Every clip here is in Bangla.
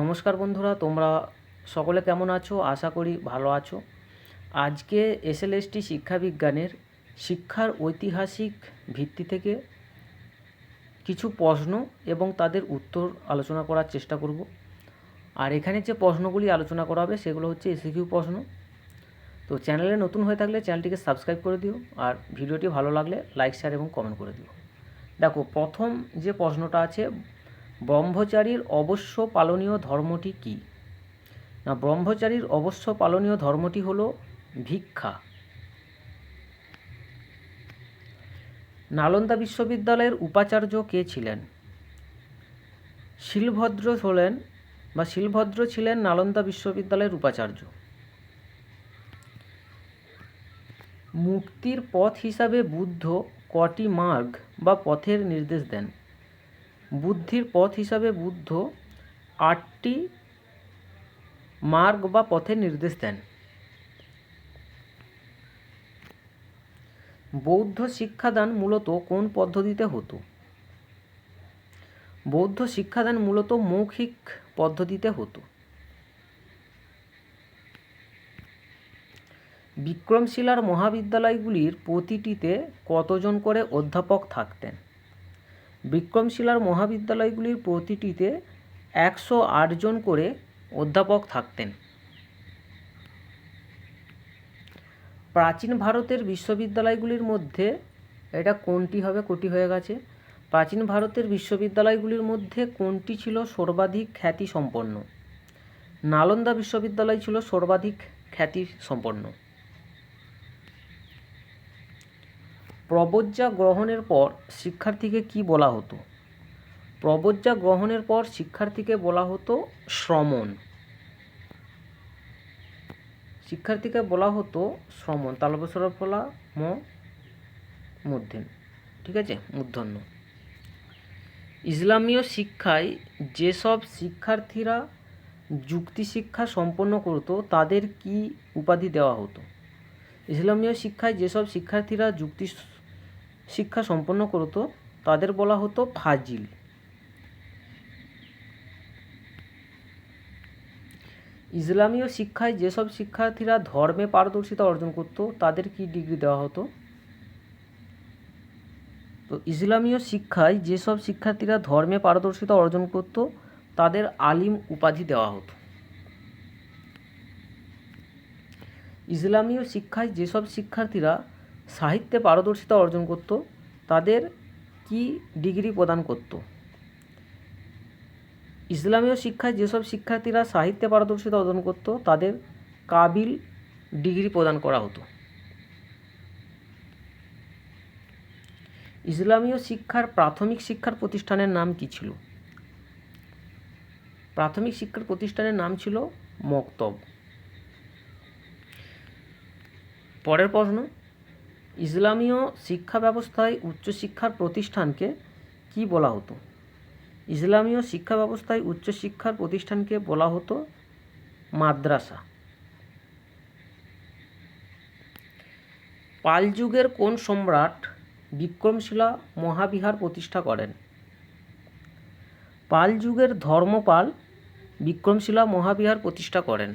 নমস্কার বন্ধুরা, তোমরা সকলে কেমন আছো? আশা করি ভালো আছো। আজকে এসএলএসটি শিক্ষাবিজ্ঞানের শিক্ষার ঐতিহাসিক ভিত্তি থেকে কিছু প্রশ্ন এবং তাদের উত্তর আলোচনা করার চেষ্টা করব। আর এখানে যে প্রশ্নগুলি আলোচনা করা হবে, সেগুলো হচ্ছে এসিকিউ প্রশ্ন। তো চ্যানেলে নতুন হয়ে থাকলে চ্যানেলটিকে সাবস্ক্রাইব করে দিও আর ভিডিওটি ভালো লাগলে লাইক, শেয়ার এবং কমেন্ট করে দিও। দেখো, প্রথম যে প্রশ্নটা আছে ব্রহ্মচারীর অবশ্য পালনীয় ধর্মটি কী? না, ব্রহ্মচারীর অবশ্য পালনীয় ধর্মটি হল ভিক্ষা। নালন্দা বিশ্ববিদ্যালয়ের উপাচার্য কে ছিলেন? শিলভদ্র হলেন বা শিলভদ্র ছিলেন নালন্দা বিশ্ববিদ্যালয়ের উপাচার্য। মুক্তির পথ হিসাবে বুদ্ধ কটি মার্গ বা পথের নির্দেশ দেন। বুদ্ধির পথ হিসাবে বুদ্ধ আটটি মার্গ বা পথের নির্দেশ দেন। বৌদ্ধ শিক্ষাদান মূলত কোন পদ্ধতিতে হতো? বৌদ্ধ শিক্ষাদান মূলত মৌখিক পদ্ধতিতে হতো। বিক্রমশিলার মহাবিদ্যালয়গুলির প্রতিটিতে কতজন করে অধ্যাপক থাকতেন? বিক্রমশিলার মহাবিদ্যালয়গুলির প্রতিটিতে একশো জন করে অধ্যাপক থাকতেন। প্রাচীন ভারতের বিশ্ববিদ্যালয়গুলির মধ্যে এটা কোনটি হবে কোটি হয়ে গেছে। প্রাচীন ভারতের বিশ্ববিদ্যালয়গুলির মধ্যে কোনটি ছিল সর্বাধিক খ্যাতি সম্পন্ন নালন্দা বিশ্ববিদ্যালয় ছিল সর্বাধিক খ্যাতি সম্পন্ন প্রবজ্জা গ্রহণের পর শিক্ষার্থীকে কি বলা হতো? প্রবজ্জা গ্রহণের পর শিক্ষার্থীকে বলা হতো শ্রমণ। শিক্ষার্থীকে বলা হতো শ্রমণ। তালবসর ফলা ম মূর্ধন্য ঠিক আছে? মূর্ধন্য। ইসলামীয় শিক্ষায় যেসব শিক্ষার্থীরা যুক্তি শিক্ষা সম্পন্ন করত, তাদের কি উপাধি দেওয়া হতো? ইসলামীয় শিক্ষায় যেসব শিক্ষার্থীরা যুক্তি শিক্ষা সম্পন্ন করতো, তাদের বলা হতো ফাজিল। ইসলামীয় শিক্ষায় যেসব শিক্ষার্থীরা ধর্মে পারদর্শিতা অর্জন করত, তাদের কি ডিগ্রি দেওয়া হতো? তো ইসলামীয় শিক্ষায় যেসব শিক্ষার্থীরা ধর্মে পারদর্শিতা অর্জন করত, তাদের আলিম উপাধি দেওয়া হতো। ইসলামীয় শিক্ষায় যেসব শিক্ষার্থীরা সাহিত্যে পারদর্শিতা অর্জন করত, তাদের কি ডিগ্রি প্রদান করত? ইসলামীয় শিক্ষায় যেসব শিক্ষার্থীরা সাহিত্যে পারদর্শিতা অর্জন করত, তাদের কাবিল ডিগ্রি প্রদান করা হতো। ইসলামীয় শিক্ষার প্রাথমিক শিক্ষার প্রতিষ্ঠানের নাম কি ছিল? প্রাথমিক শিক্ষার প্রতিষ্ঠানের নাম ছিল মক্তব। পরের প্রশ্ন ইসলামীয় শিক্ষা ব্যবস্থায় উচ্চশিক্ষার প্রতিষ্ঠানকে কি বলা হতো? ইসলামীয় শিক্ষা ব্যবস্থায় উচ্চশিক্ষার প্রতিষ্ঠানকে বলা হতো মাদ্রাসা। পাল যুগের কোন সম্রাট বিক্রমশিলা মহাবিহার প্রতিষ্ঠা করেন? পাল যুগের ধর্মপাল বিক্রমশিলা মহাবিহার প্রতিষ্ঠা করেন।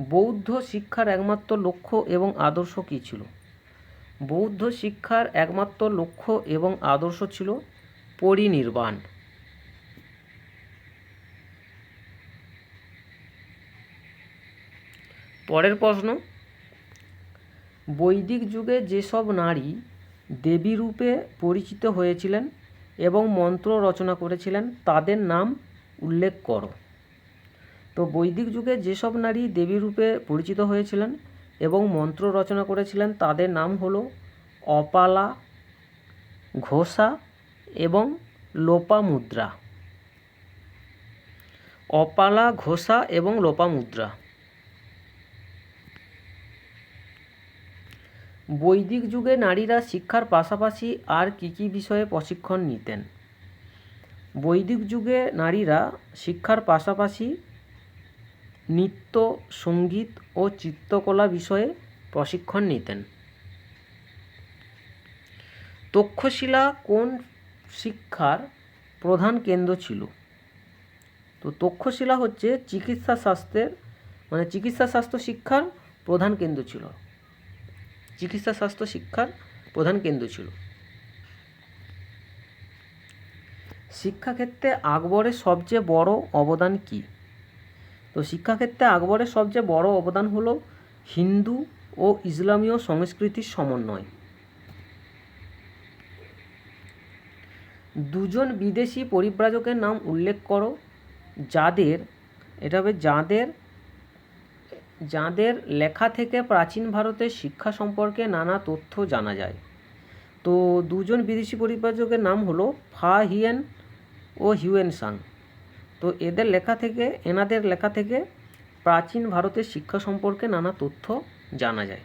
বৌদ্ধ শিক্ষার একমাত্র লক্ষ্য এবং আদর্শ কী ছিল? বৌদ্ধ শিক্ষার একমাত্র লক্ষ্য এবং আদর্শ ছিল পরিনির্বাণ। পরের প্রশ্ন, বৈদিক যুগে যেসব নারী দেবীরূপে পরিচিত হয়েছিলেন এবং মন্ত্র রচনা করেছিলেন, তাদের নাম উল্লেখ করো। তো বৈদিক যুগে যেসব নারী দেবী রূপে পরিচিত হয়েছিলেন এবং মন্ত্র রচনা করেছিলেন, তাদের নাম হলো অপালা, ঘোষা এবং লোপামুদ্রা। অপালা, ঘোষা এবং লোপামুদ্রা। বৈদিক যুগে নারীরা শিক্ষার পাশাপাশি আর কী কী বিষয়ে প্রশিক্ষণ নিতেন? বৈদিক যুগে নারীরা শিক্ষার পাশাপাশি নৃত্য সংগীত ও চিত্রকলা বিষয়ে প্রশিক্ষণ নিতেন। তক্ষশিলা কোন শিক্ষার প্রধান কেন্দ্র ছিল? তো তক্ষশিলা হচ্ছে চিকিৎসা শাস্ত্রের মানে চিকিৎসা স্বাস্থ্য শিক্ষার প্রধান কেন্দ্র ছিল। চিকিৎসা স্বাস্থ্য শিক্ষার প্রধান কেন্দ্র ছিল। শিক্ষাক্ষেত্রে আকবরের সবচেয়ে বড় অবদান কী? তো শিক্ষাক্ষেত্রে আকবরের সবচেয়ে বড় অবদান হলো হিন্দু ও ইসলামীয় সংস্কৃতির সমন্বয়। দুজন বিদেশি পরিব্রাজকের নাম উল্লেখ করো, যাদের, এটা হবে যাদের যাদের লেখা থেকে প্রাচীন ভারতের শিক্ষা সম্পর্কে নানা তথ্য জানা যায়। তো দুজন বিদেশি পরিব্রাজকের নাম হলো ফা হিয়েন ও হিউয়েন সাং। তো এদের লেখা থেকে, এনাদের লেখা থেকে প্রাচীন ভারতের শিক্ষা সম্পর্কে নানা তথ্য জানা যায়।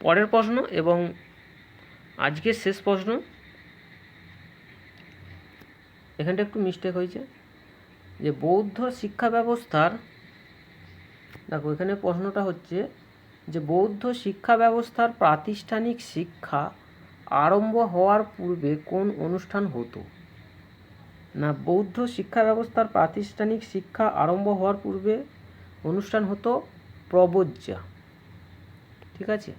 পরের প্রশ্ন এবং আজকের শেষ প্রশ্ন। এখানটা একটু মিস্টেক হয়েছে। যে বৌদ্ধ শিক্ষা ব্যবস্থার দেখো, এখানে প্রশ্নটা হচ্ছে যে বৌদ্ধ শিক্ষা ব্যবস্থার প্রাতিষ্ঠানিক শিক্ষা আরম্ভ হওয়ার পূর্বে কোন অনুষ্ঠান হতো? না, বৌদ্ধ শিক্ষা ব্যবস্থার প্রাতিষ্ঠানিক শিক্ষা আরম্ভ হওয়ার পূর্বে অনুষ্ঠান হতো প্রবজ্জা ঠিক আছে?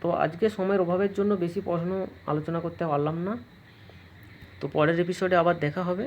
তো আজকে সময়ের অভাবের জন্য বেশি প্রশ্ন আলোচনা করতে পারলাম না। তো পরের এপিসোডে আবার দেখা হবে।